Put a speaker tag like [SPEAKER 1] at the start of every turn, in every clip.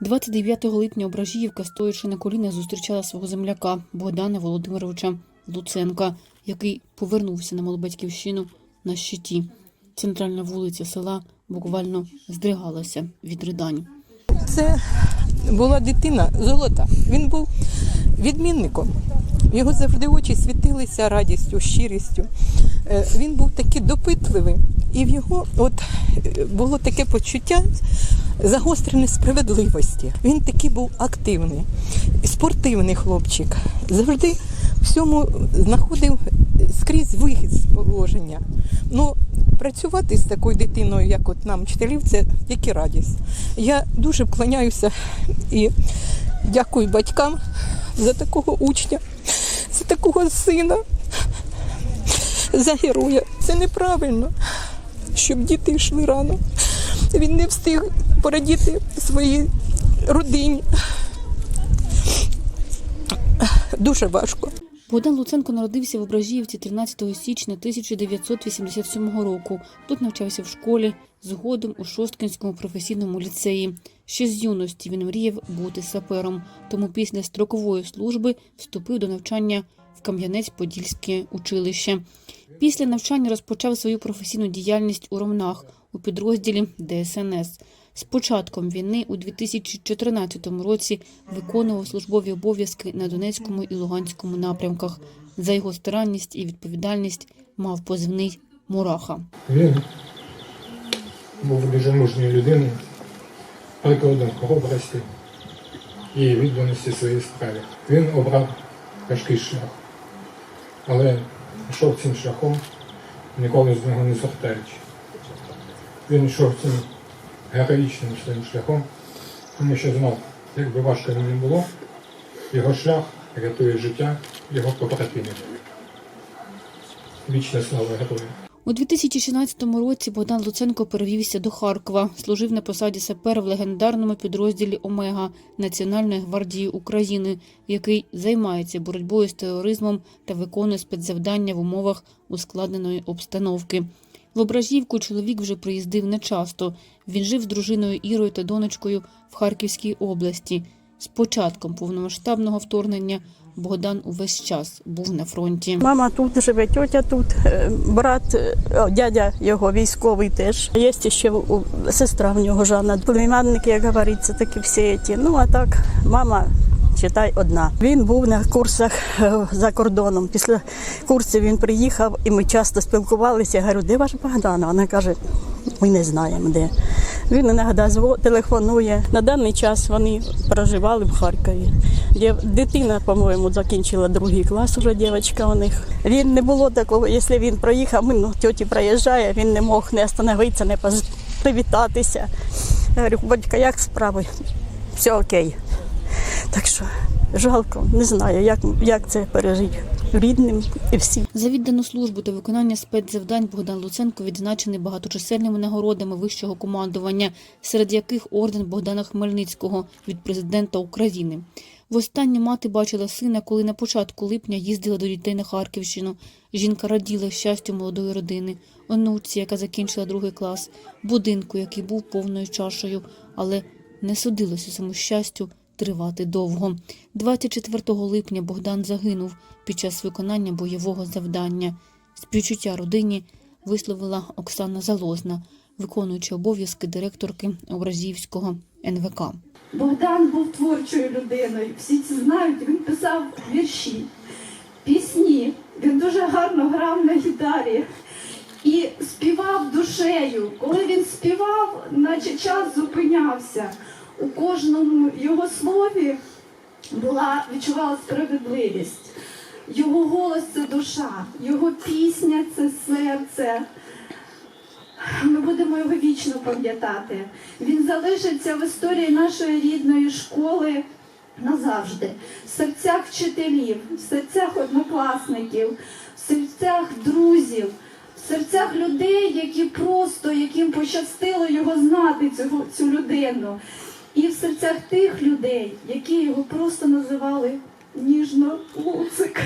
[SPEAKER 1] 29 липня Ображіївка, стоячи на колінах, зустрічала свого земляка Богдана Володимировича Луценка, який повернувся на Малобатьківщину на щиті. Центральна вулиця села буквально здригалася від ридань.
[SPEAKER 2] Це була дитина золота. Він був відмінником. Його завжди очі світилися радістю, щирістю. Е, Він був такий допитливий, і в його от було таке почуття загостреної справедливості. Він такий був активний, спортивний хлопчик. Завжди всьому знаходив скрізь вихід з положення. Ну, працювати з такою дитиною, як от нам, вчителів, це тільки радість. Я дуже вклоняюся і дякую батькам за такого учня, за такого сина, за героя. Це неправильно, щоб діти йшли рано. Він не встиг порадіти своїй родині. Дуже важко.
[SPEAKER 1] Богдан Луценко народився в Ображіївці 13 січня 1987 року. Тут навчався в школі, згодом у Шосткинському професійному ліцеї. Ще з юності він мріяв бути сапером, тому після строкової служби вступив до навчання в Кам'янець-Подільське училище. Після навчання розпочав свою професійну діяльність у Ромнах у підрозділі ДСНС. З початком війни у 2014 році виконував службові обов'язки на Донецькому і Луганському напрямках. За його старанність і відповідальність мав позивний Мураха.
[SPEAKER 3] Він був дуже мужньою людиною, прикладом хоробрості і відданості своїй справі. Він обрав важкий шлях, але йшов цим шляхом, ніколи з нього не звертаючи. Він йшов цим героїчним своїм шляхом, тому що знав, як би важко йому не було, його шлях рятує життя його побратимів. Вічна слава герою.
[SPEAKER 1] У 2016 році Богдан Луценко перевівся до Харкова, служив на посаді сапера в легендарному підрозділі Омега Національної гвардії України, який займається боротьбою з тероризмом та виконує спецзавдання в умовах ускладненої обстановки. В Ображівку чоловік вже приїздив нечасто. Він жив з дружиною Ірою та донечкою в Харківській області. З початком повномасштабного вторгнення Богдан увесь час був на фронті.
[SPEAKER 4] Мама тут живе, тьотя тут, е, брат, е, дядя його військовий теж. Є ще сестра в нього Жанна. Племянники, як говориться, такі всі ті. Ну а так, мама. Читай одна. Він був на курсах е, за кордоном. Після курсів він приїхав і ми часто спілкувалися. Я говорю, де ваш Богдан? Вона каже, ми не знаємо де. Він іноді телефонує. На даний час вони проживали в Харкові. Дитина, по-моєму, закінчила другий клас, уже дівчинка у них. Він не було такого, якщо він проїхав, ми, ну, тьоті проїжджає, він не мог не остановитися, не привітатися. Я говорю, батька, як справи? Все окей. Так що жалко, не знаю, як, як це пережити рідним і всім.
[SPEAKER 1] За віддану службу та виконання спецзавдань Богдан Луценко відзначений багаточисельними нагородами вищого командування, серед яких орден Богдана Хмельницького від президента України. Востаннє мати бачила сина, коли на початку липня їздила до дітей на Харківщину. Жінка раділа щастю молодої родини, онуці, яка закінчила другий клас, будинку, який був повною чашею, але не судилося цьому щастю тривати довго. 24 липня Богдан загинув під час виконання бойового завдання. Співчуття родині висловила Оксана Залозна, виконуючи обов'язки директорки Образівського НВК.
[SPEAKER 5] Богдан був творчою людиною. Всі це знають. Він писав вірші, пісні. Він дуже гарно грав на гітарі і співав душею. Коли він співав, наче час зупинявся. У кожному його слові була відчувала справедливість. Його голос це душа, його пісня це серце. Ми будемо його вічно пам'ятати. Він залишиться в історії нашої рідної школи назавжди, в серцях вчителів, в серцях однокласників, в серцях друзів, в серцях людей, які просто яким пощастило його знати, цього, цю людину. І в серцях тих людей, які його просто називали ніжно луцик.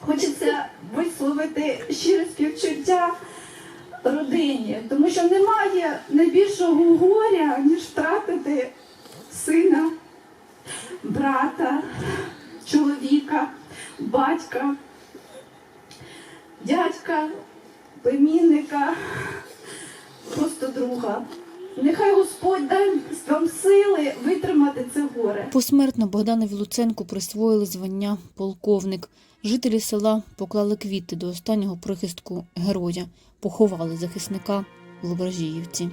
[SPEAKER 5] Хочеться висловити щире співчуття родині, тому що немає найбільшого горя, ніж втратити сина, брата, чоловіка, батька, дядька, племінника, просто друга. Нехай Господь дасть вам сили витримати це горе.
[SPEAKER 1] Посмертно Богданові Луценку присвоїли звання полковник. Жителі села поклали квіти до останнього прихистку героя, поховали захисника в Ображіївці.